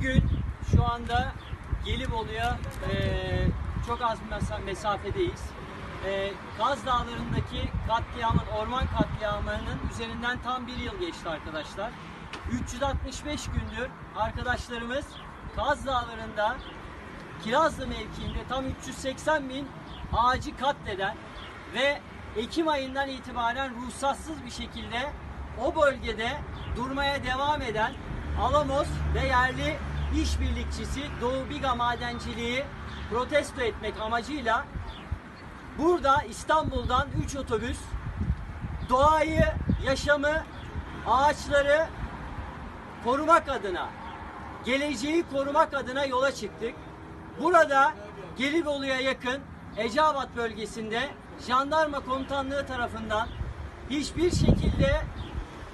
Bugün şu anda Gelibolu'ya eee, çok az bir mesa- mesafedeyiz. Eee Kaz Dağları'ndaki katliamın, orman katliamının üzerinden tam bir yıl geçti arkadaşlar. 365 gündür arkadaşlarımız Kaz Dağları'nda Kirazlı mevkiinde tam 380 bin ağacı katleden ve Ekim ayından itibaren ruhsatsız bir şekilde o bölgede durmaya devam eden Alamos ve yerli işbirlikçisi Doğu Biga Madenciliği protesto etmek amacıyla burada İstanbul'dan 3 otobüs doğayı, yaşamı, ağaçları korumak adına, geleceği korumak adına yola çıktık. Burada Gelibolu'ya yakın Eceabat bölgesinde jandarma komutanlığı tarafından hiçbir şekilde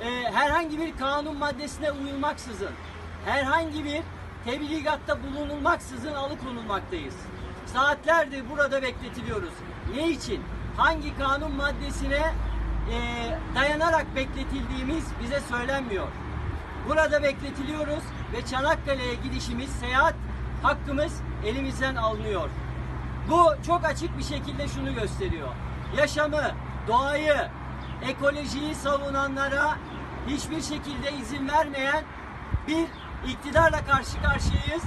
e, herhangi bir kanun maddesine uyulmaksızın, herhangi bir tebligatta bulunulmaksızın alıkonulmaktayız. Saatlerdir burada bekletiliyoruz. Ne için? Hangi kanun maddesine e, dayanarak bekletildiğimiz bize söylenmiyor. Burada bekletiliyoruz ve Çanakkale'ye gidişimiz, seyahat hakkımız elimizden alınıyor. Bu çok açık bir şekilde şunu gösteriyor. Yaşamı, doğayı, ekolojiyi savunanlara hiçbir şekilde izin vermeyen bir iktidarla karşı karşıyayız.